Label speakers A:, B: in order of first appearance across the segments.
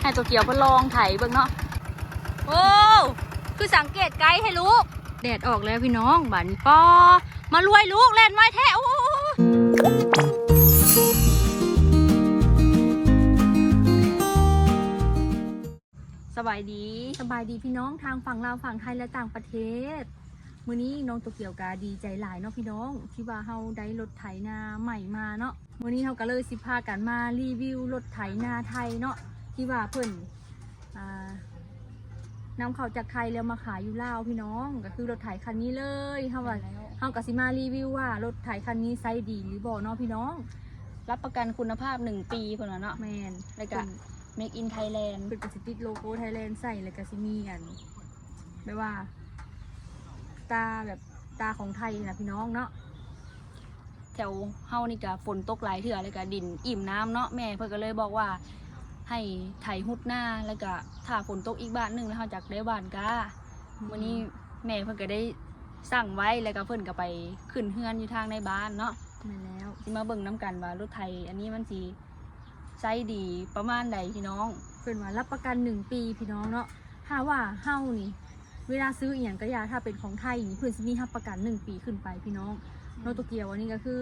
A: ให้ตัวเกียวเพิ่นลองไถเบิ่งเนาะโอ้คือสังเกตไกด์ให้ลูก แดดออกแล้วพี่น้องบัดนปอมารวยลูกเล่นไว้แท้โอ้สบายดีสบายดีพี่น้องทางฝั่งลาวฝั่งไทยและต่างประเทศมื้อนี้น้องตัวเกียวกาดีใจหลายเนาะพี่น้อง ที่ว่าเฮาได้รถไถนาใหม่มาเนาะมื้อนี้เฮาก็เลยสิพากันมารีวิวรถไถนาไทยเนาะ ที่ว่าเพิ่นอ่านำเข้าจากไทยแล้วมาขายอยู่ลาวพี่น้อง ก็คือรถไถคันนี้เลยเฮาว่าเฮาก็สิมารีวิวว่ารถไถคันนี้ไซส์ดีหรือบ่เนาะพี่น้อง รับประกันคุณภาพ1ปีเพิ่นว่าเนาะแม่นแล้วก็ Make in Thailand เป็นกสิติดโลโก้ไทยแลนด์ใส่แล้วก็สิมีอันไม่ว่า ตาแบบตาของไทยนะพี่น้องเนาะแถวเฮานี่ก็ฝนตกหลายเถื่อเลยก็ดินอิ่มน้ำเนาะแม่เพิ่นก็เลยบอกว่า ให้ไถหุดหน้าแล้วก็ถ้าฝนตกอีกบ้านหนึงแล้วเฮาจักได้บ้านกาวันนี้แม่เพิ่นก็ได้สั่งไว้แล้วก็เพิ่นก็ไปขึ้นเฮือนอยู่ทางในบ้านเนาะมาแล้วสิมาเบิ่งน้กันว่ารถไทย อันนี้มันสิไซส์ดีประมาณใดพี่น้องเพิ่นว่ารับประกันหนึ่งปีพี่น้องเนาะถ้าว่าเฮานี่ เวลาซื้ออีกอย่างก็อยาถ้าเป็นของไทยนี่เพื่อนสิมีรับประกันหนึ่งปีขึ้นไปพี่น้องโนโตเกียวอันนี้ก็คือ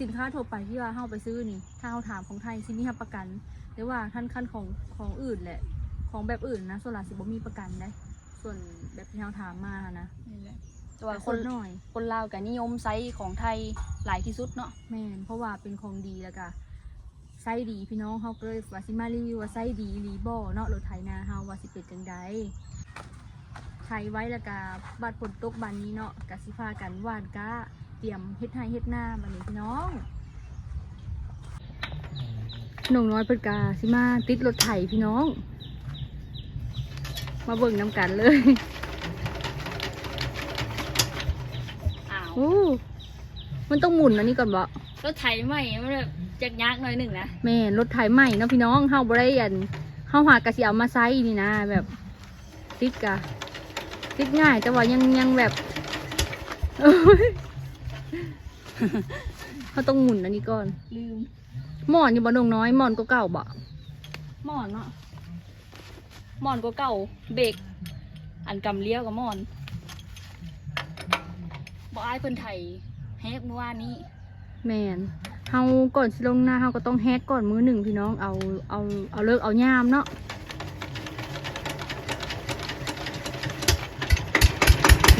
A: สินค้าทั่วไปที่ว่าเฮาไปซื้อนี่ ถ้าเฮาถามของไทยสิมีรับประกัน แต่ว่าท่านขั้นของของอื่นแหละ ของแบบอื่นนะส่วนหลายสิบ่มีประกันได้ ส่วนแบบที่เฮาถามมานะแต่ว่าคนน้อย คนลาวก็นิยมไซส์ของไทยหลายที่สุดเนาะแม่นเพราะว่าเป็นของดีแล้วก็ไซส์ดีพี่น้องเฮาก็เลยว่าสิมารีวิวว่าไซส์ดีรีบ่เนาะรถไถนาเฮาว่าสิเป็นจังไดไทยไว้แล้วก็บาดผลตกบานนี้เนาะกสิพากันหวานก้าเตรียมเฮ็ดให้เฮ็ดหน้าบันนี้พี่น้อง หนุ่มน้อยเปิดกาสิมาติดรถไถพี่น้อง มาเบิ่งน้ำกันเลย
B: อ้าว
A: โอ้มันต้องหมุนอันนี้ก่อนบ่
B: รถไถใหม่มันแบบจักยักหน่อยหนึ่งนะ
A: แม่นรถไถใหม่เนาะพี่น้องเฮาบ่ได้อันเฮาหากะสิเอามาใช้นี่นะ แบบติดกะติดง่าย แต่ว่ายังยังแบบโอ้ยเขาต้องหมุนอันนี้ก่อน
B: ลืม
A: หมอนอยู่บ่นงน้อยหมอนก็เก่าๆบ่
B: หมอนเนาะหมอนก็เก่าเบรกอันกำเลี้ยวกับหมอนบอกอ้ายเพิ่นไถแฮกเมื่อวานนี้
A: แม่นเฮาก่อนสิลงหน้าเฮาก็ต้องแฮกก่อนมือหนึ่งพี่น้องเอาเอาเอาเลิกเอายามเนาะ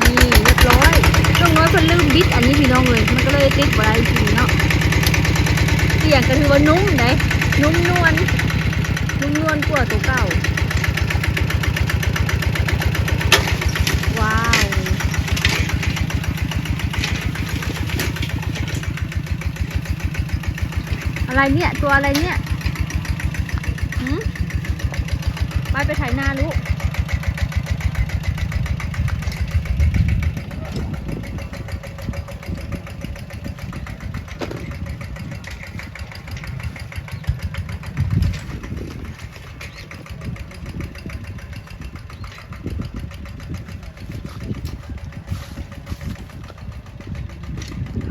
A: นี่เรียบร้อยน้องน้อยเพิ่นลืมบิดอันนี้พี่น้องเลยมันก็เลยติดบ่ได้ทีเนาะเสียงก็ถือว่านุ่มเด้นุ่มนวลนุ่มนวลกว่าตัวเก่า ว้าว อะไรเนี่ย ตัวอะไรเนี่ยหืมไปไปไถนาลูก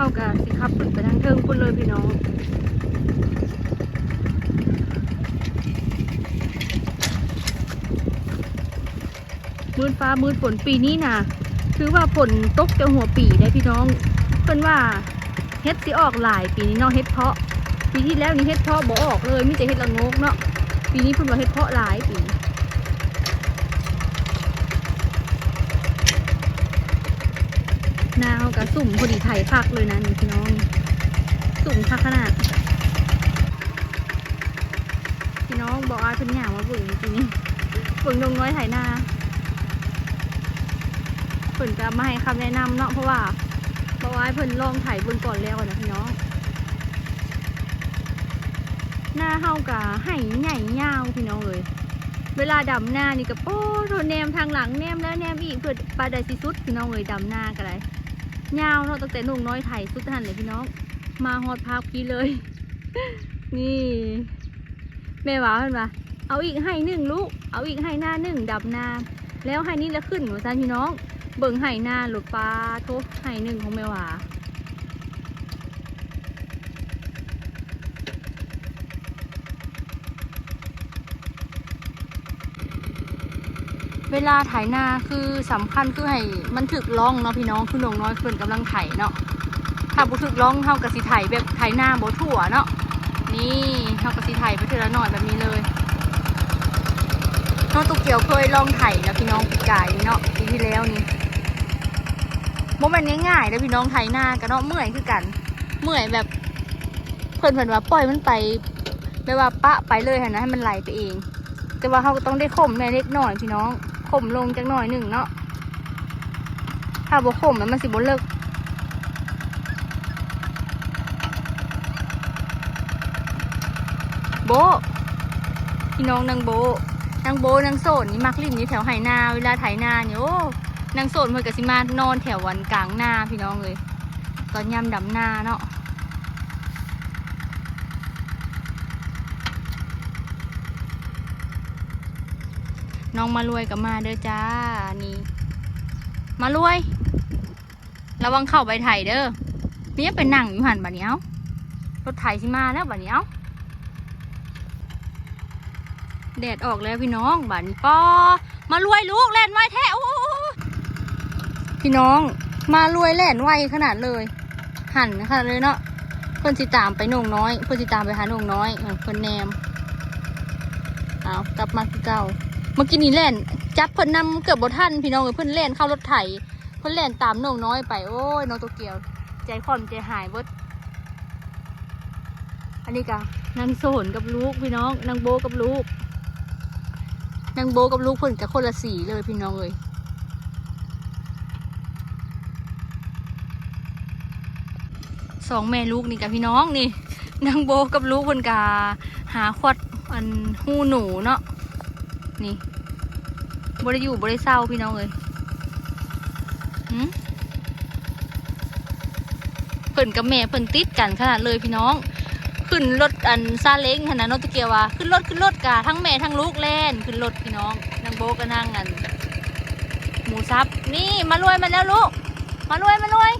A: เข้ากั บสิครับฝึกไปทางเทิงพุ่นเลยพี่น้องมืดฟ้ามืดฝนปีนี้นะคือว่าฝนตกจะหัวปีได้พี่น้อง เพิ่นว่าเฮ็ดสิออกหลาย ปีนี้เนาะเฮ็ดเพาะ ปีที่แล้วนี่เฮ็ดเพาะบ่ออกเลยมีแต่เฮ็ดละงกเนาะปีนี้เพิ่นว่าเฮ็ดเพาะหลายปี นาเอากระสุ่มพอดีไถพักเลยนะนี่พี่น้อง สุ่มพักขนาด พี่น้องบอกอาเพิ่นหยามาเบิ่งปีนี้เบิ่งนงน้อยไถนาเพิ่นก็มาให้คำแนะนำเนาะเพราะว่าเพราะว่าให้เพิ่นลองถ่ายเบิ่งก่อนแล้วนะพี่น้อง หน้าเฮากะให้ใหญ่ยาวพี่น้องเลยเวลาดำหน้านี่ก็โป้โทนแนมทางหลังแนมแล้วแนมอีกเพื่อปลาใดสิสุดพี่น้องเลยดำหน้าก็ได้ยาวเนาะตั้งแต่นุ่งน้อยไถสุดทันเลยพี่น้อง มาฮอดพักพี่เลย นี่แม่ว่าเห็นปะเอาอีกให้หนึ่งลูก เอาอีกให้หน้าหนึ่งดำหน้าแล้วให้นี่แล้วขึ้นหัวซันพี่น้อง เบิ่งให้หน้าหลุดปลาโทไห่หนึ่งของแม่หวา เวลาไถนาคือสำคัญคือให้มันถึกล่องเนาะพี่น้องคือน้องน้อยเพิ่นกำลังไถเนาะถ้าบ่ถึกล่องเฮากับสิไถแบบไถนาบ่ทั่วเนาะนี่เฮากับสิไถไปทื่อละหน่อยแบบนี้เลยน้องตุกเกียวเคยลองไถนะพี่น้องปีกายเนาะปีที่แล้วนี่บ่แม่นง่ายๆเด้อพี่น้องไถนาก็เนาะเมื่อยคือกันเมื่อยแบบเพิ่นเพิ่นว่าปล่อยมันไปแบบว่าปะไปเลยนนะให้มันไหลไปเอง แต่ว่าเขาก็ต้องได้ข่มในเล็กหน่อยพี่น้อง ข่มลงจักหน่อยหนึ่งเนาะถ้าบ่ข่มแล้วมันสิบ่เลิกโบพี่น้องนางโบนางโบนางโสนนี่มักลิ่นอยู่แถวไหนาเวลาไถนาเนี่ยโอ้นางโสนเพิ่นก็สิมานอนแถววันกลางนาพี่น้องเลย ตอนยามดำนาเนาะ น้องมารวยกับมาเด้อจ้านี่ มารวย ระวังเข้าไปไถเด้อมียังเป็นหนังอยู่หันบัดนี้เอารถไถสิมาแล้วบัดนี้เอาแดดออกแล้วพี่น้องบัดนี้ปอมารวยลูกแล่นไวแท้โอ้พี่น้องมารวยแล่นไวขนาดเลย หันขนาดเลยเนาะเพิ่นสิตามไปน่งน้อย เพิ่นสิตามไปหาหน่งน้อยเพิ่นแนมเอากลับมาคือเก่า มื่อกี้นี่แล่นจับเพิ่นนำเกือบบทันพี่น้องเอ้ยเพิ่นแล่นเข้ารถไถเพิ่นแล่นตามน้องน้อยไปโอ้ยน้องโตเกียว ใจคอมใจหายเบิดอันนี้กะนางโสนกับลูกพี่น้องนางโบกับลูกนางโบกับลูกเพิ่นกับคนละสีเลยพี่น้องเอ้ยสองแม่ลูกนี่กับพี่น้องนี่นางโบกับลูกเพิ่นกะหาขวดอันหูหนูเนาะนี่ บริอยู่บริเศร้าพี่น้องเลยหืมเพิ่นกับแม่เพิ่นติดกันขนาดเลยพี่น้อง ขึ้นรถอันซาเล้งขนาดนตะเกียวว่าขึ้นรถขึ้นรถกะทั้งแม่ทั้งลูกแล่นขึ้นรถพี่น้องนางโบก็นั่งกันหมูซับนี่มารวยมาแล้วลูกมารวยมารวย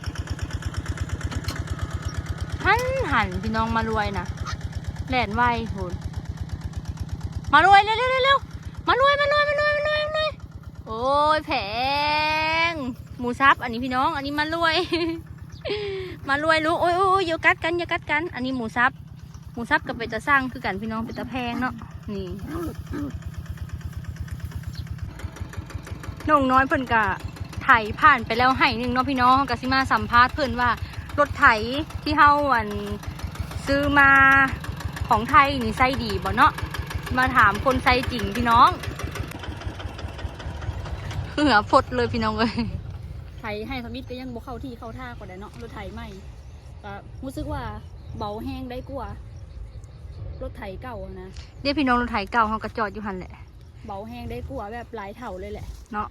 A: หันหันพี่น้องมารวยนะแล่นไวโหนมารวยเร็วเร็วเร็วมารวยมารวย โอ้ยแพงหมูซับ อันนี้พี่น้อง อันนี้มารวย มารวยลูกโอ้ยโอ้ยอย่ากัดกันอย่ากัดกัน อันนี้หมูซับ หมูซับกับเป็นตะสร้างคือกันพี่น้องเป็นตะแพงเนาะนี่น้องน้อยเพิ่นกะไถผ่านไปแล้วให้หนึ่งเนาะพี่น้องกะสิมาสัมภาษณ์เพิ่นว่ารถไถที่เฮาอันซื้อมาของไทยนี่ไส้ดีบ่เนาะมาถามคนไซจริงพี่น้อง เหงื่อพดเลยพี่น้องเลย
B: ไถให้สมิธก็ยังบ่เข้าที่เข้าท่ากว่าได้เนาะรถไถใหม่ก็รู้สึกว่าเบาแห้งได้กว่ารถไถเก่าอะนะ
A: เดี๋ยวพี่น้องรถไถเก่าเขากระจอดอยู่หันแหละ
B: เบาแห้งได้กว่าแบบหลายเท่าเลยแหละ
A: เนาะ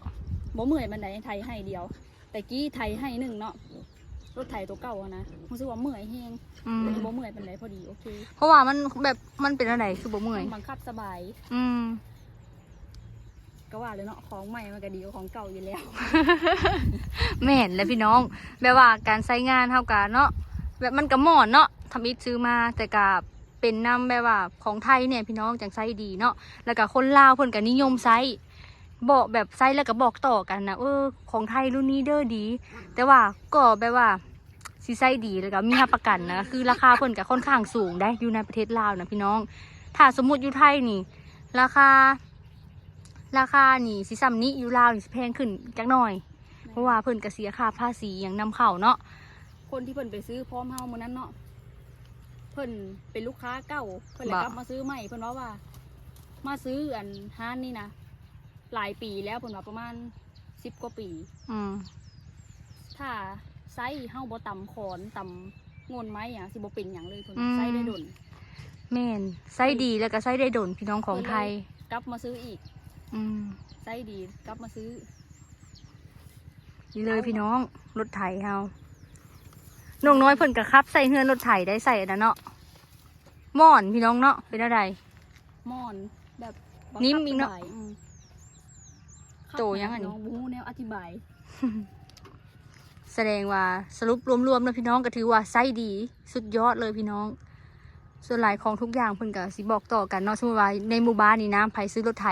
B: บ่เมื่อยมันไดไถให้เดียว แต่กี้ไถให้หนึ่งเนาะรถไถตัวเก่าอะนะรู้สึกว่าเมื่อยแห้ง
A: อืม
B: ตัวนี้บ่เมื่อยเป็นไรพอดีโอเค
A: เพราะว่ามันแบบมันเป็นอะไรคือบ่เมื่อย
B: บังคับสบาย
A: อืม
B: ก็ว่าเลยเนาะของใหม่มันก็ดีกว่าของเก่าอยู่แล้ว
A: ไม่เห็นเลยพี่น้อง แบบว่าการใช้งานเท่ากันเนาะแบบมันกระหมอนเนาะทำอิฐซื้อมาแต่กับเป็นน้ำแบบว่าของไทยเนี่ยพี่น้องจังไซดีเนาะแล้วก็คนลาวเพิ่นก็นิยมไซบอกแบบไซแล้วก็บอกต่อกันนะเออของไทยรุ่นนี้เด้อดี แต่ว่าก็แบบว่าซีไซดีแล้วก็มีรับประกันนะคือราคาเพิ่นก็ค่อนข้างสูงได้อยู่ในประเทศลาวนะพี่น้อง ถ้าสมมุติอยู่ไทยนี่ ราคา ราคานี่สิซ้ำนี้อยู่ลาวนี่สิแพงขึ้นจักหน่อย เพราะว่าเพิ่นก็เสียค่าภาษีอย่างนำเข้าเนาะ
B: คนที่เพิ่นไปซื้อพร้อมเฮามื้อนั้นเนาะเพิ่นเป็นลูกค้าเก่าเพิ่นเลยกลับมาซื้อใหม่เพิ่นว่าว่า มาซื้ออันห้านนี่นะหลายปีแล้วเพิ่นว่าประมาณสิบกว่าปี
A: อืม
B: ถ้าไซส์เฮาบ่ต่ำขอนต่ำงนไม้อะสิบ่เป็นหยังเลยเพิ่นไซส์ได้ดน
A: แม่นไซดีแล้วก็ไซได้ดนพี่น้องของไทย
B: กลับมาซื้ออีก
A: อืม
B: ไซส์ดีกลับมาซื้อ
A: นี่เลยพี่น้องรถไถเฮาน้องน้อยเพิ่นก็ขับ ใส่เฮือนรถไถได้ใส่อันนั้นเนาะม่อนพี่น้องเนาะเป็นอะไร
B: ม่อนแบบบังคับ
A: นิ่มอีกเนาะ
B: สบยอืม
A: โตยังอันนี้
B: น้องบูแนวอธิบาย
A: แสดงว่าสรุปรวมๆแล้วพี่น้องก็ถือว่าไซดีสุดยอดเลยพี่น้อง ส่วนหลายของทุกอย่างเพิ่นก็สิบอกต่อกันเนาะสมมติว่าในหมู่บ้านนี่นะไผซื้อรถไถ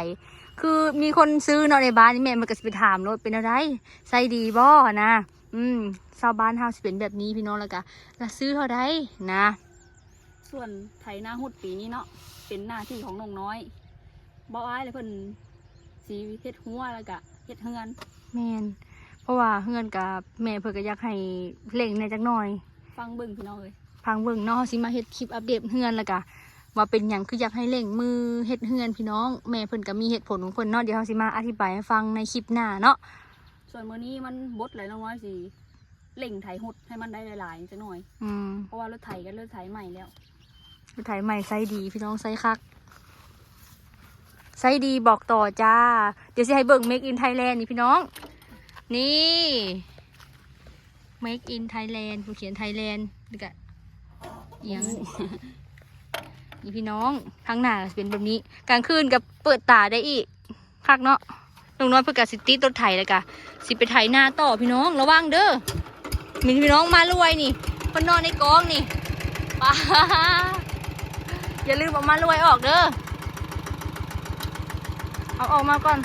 A: คือมีคนซื้อเนาะในบ้านนี่แม่มันก็สิไปถามรถเป็นอะไรใส่ดีบ่นะอืมชาวบ้านเฮาสิเป็นแบบนี้พี่น้องแล้วก็แล้วซื้อเท่าใดนะ
B: ส่วนไถนาหุดปีนี้เนาะเป็นหน้าที่ของน้องน้อยบ่อ้ายเลยเพิ่นสีเฮ็ดหัวแล้วก็เฮ็ดเฮือน
A: แม่นเพราะว่าเฮือนกับแม่เพิ่นก็อยากให้เล่งในจักหน่อย
B: ฟังเบิ่งพี่น้องเลย
A: พังเบิ่งเนาะเฮาสิมาเฮ็ดคลิปอัปเดตเฮือนแล้วก็ ว่าเป็นหยังคืออยากให้เล่งมือเฮ็ดเฮือนพี่น้อง แม่เพิ่นก็มีเหตุผลของเพิ่นเนาะเดี๋ยวเฮาสิมาอธิบายให้ฟังในคลิปหน้าเนาะ
B: ส่วนมื้อนี้มันบดหลายน้องน้อยสิเล่งไถหุดให้มันได้หลายๆจังหน่อย
A: อืม
B: เพราะว่ารถไถก็รถไถใหม่แล้ว
A: รถไถใหม่ไซส์ดีพี่น้องไซส์คักไซส์ดีบอกต่อจ้า เดี๋ยวสิให้เบิ่ง Make in Thailand นี่พี่น้อง นี่ Make in Thailand ผู้เขียน Thailand นี่ก็เอียง นี่พี่น้องข้างหน้าก็เป็นแบบนี้กลางคืนกับเปิดตาได้อีกคักเนาะลงน้อยเพื่อกสิติดรถไถเลยกะสิไปไถหน้าต่อพี่น้องระวังเด้อมีพี่น้องมารวยนี่คนนอนในกองนี่ป้าอย่าลืมเอามารวยออกเด้อเอาออกมาก่อน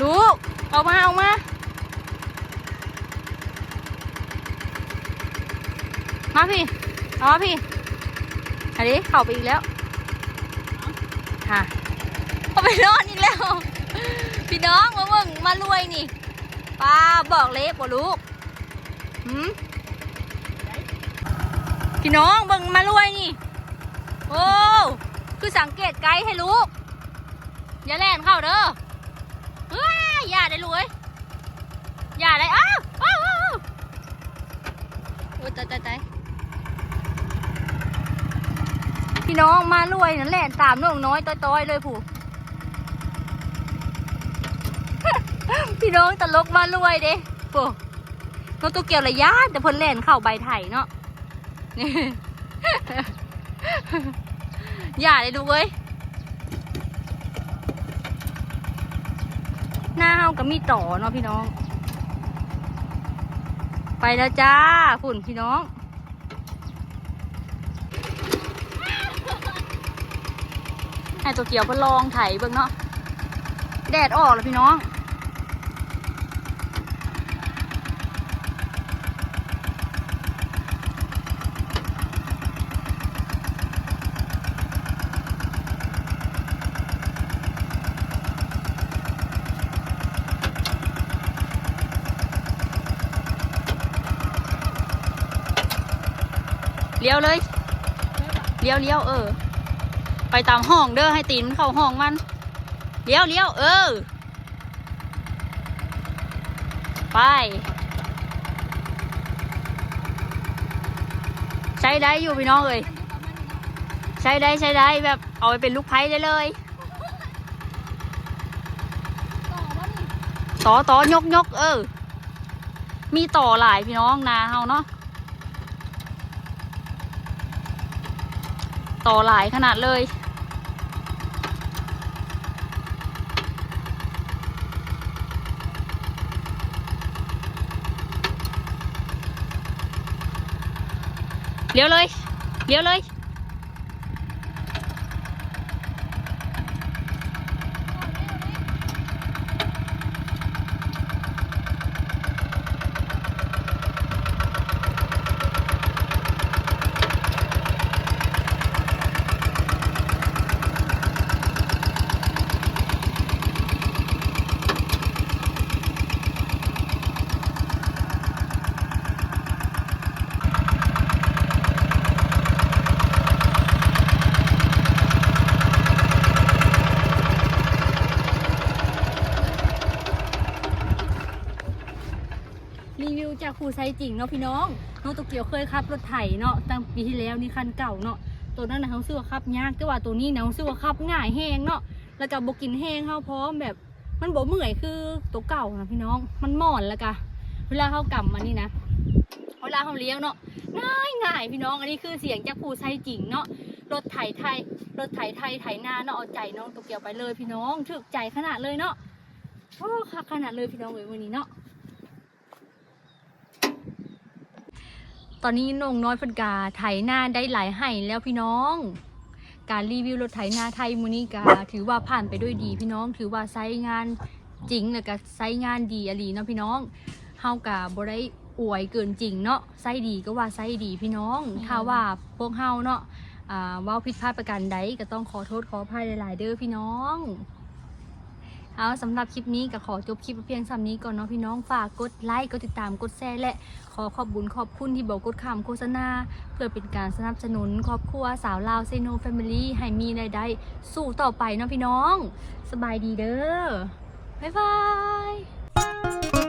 A: ลูกออกมาออกมา มาพี่เอามาพี่ อันนี้เข้าไปอีกแล้ว ค่ะเข้าไปนอนอีกแล้ว พี่น้องมาเบิ่งมารวยนี่ป้าบอกเล็บบ่ลูกหืมพี่น้องเบิ่งมารวยนี่ โอ้คือสังเกตไกด์ให้ลูก อย่าแล่นเข้าเด้อเฮ้ยอย่าได้ลูกเอ้ยอย่าได้อ้าวอ้าวอ้าวอ้าวโอ้ยตายตายตาย พี่น้องมารวยนั่นแหละตามน้องน้อยต้อยๆเลยผู้พี่น้องตลกมารวยเด้ผู้น้องตัวเกี่ยวระยะแต่พิ่นแล่นเข้าใบไถ่เนาะอย่าเลยดูเว้ยหน้าเฮาก็มีต่อเนาะพี่น้อง ไปแล้วจ้าฝุ่นพี่น้อง ให้ตัวเกี่ยวเพื่อลองไถเบิ่งเนาะแดดออกแล้วพี่น้องเลี้ยวเลย เลี้ยวเลี้ยวเออ ไปตามห้องเด้อให้ตีนเข้าห้องมันเลี้ยวเลี้ยวเออ ไปใช้ได้อยู่พี่น้องเอ้ยใช้ได้ใช้ได้แบบเอาไปเป็นลูกไพ่ได้เลยต่อต่อยกยกเออ มีต่อหลายพี่น้องนาเฮาเนาะต่อหลายขนาดเลย เลี้ยวเลย เลี้ยวเลย รีวิว จากครูไซจริงเนาะพี่น้องน้องโตเกียวเคยขับรถไถเนาะตั้งปีที่แล้วนี่คันเก่าเนาะตัวนั้นนะเขาซื้อว่าขับยากแต่ว่าตัวนี้นะเขาซื้อว่าขับง่ายแห้งเนาะแล้วก็บกินแห้งเข้าพร้อมแบบ มันบ่เมื่อยคือตัวเก่านะพี่น้องมันหมอนแล้วก็เวลาเขากลับมานี่นะเวลาเขาเลี้ยวเนาะง่ายง่ายพี่น้องอันนี้คือเสียงจากครูไซจริงเนาะรถไถไทยรถไถไทยไถนาเนาะเอาใจน้องโตเกียวไปเลยพี่น้องถึกใจขนาดเลยเนาะโอ้คักขนาดเลยพี่น้องเลยวันนี้เนาะ ตอนนี้น้องน้อยเพิ่นกาไถหน้าได้หลายไห่แล้วพี่น้อง การรีวิวรถไถนาไทยมูนี่กาถือว่าผ่านไปด้วยดีพี่น้อง ถือว่าไซต์งานจริงแล้วก็ไซต์งานดีอหลีเนาะพี่น้องเฮากาบ่ได้อวยเกินจริงเนาะไซต์ดีก็ว่าไซต์ดีพี่น้อง
B: อืม
A: ถ้าว่าพวกเฮาเนาะอ่าเว่าผิดพลาดประการใดก็ต้องขอโทษขออภัยหลาย ๆ เด้อพี่น้อง เอาสำหรับคลิปนี้ก็ขอจบคลิปเพียงสำนี้ก่อนเนาะพี่น้องฝากกดไลค์กดติดตามกดแชร์และขอขอบบุญขอบคุณที่บอกกดคำโฆษณา เพื่อเป็นการสนับสนุนครอบครัวสาวลาวเซโนแฟมิลี่ให้มีรายได้สู้ต่อไปเนาะพี่น้อง สบายดีเด้อบ๊ายบาย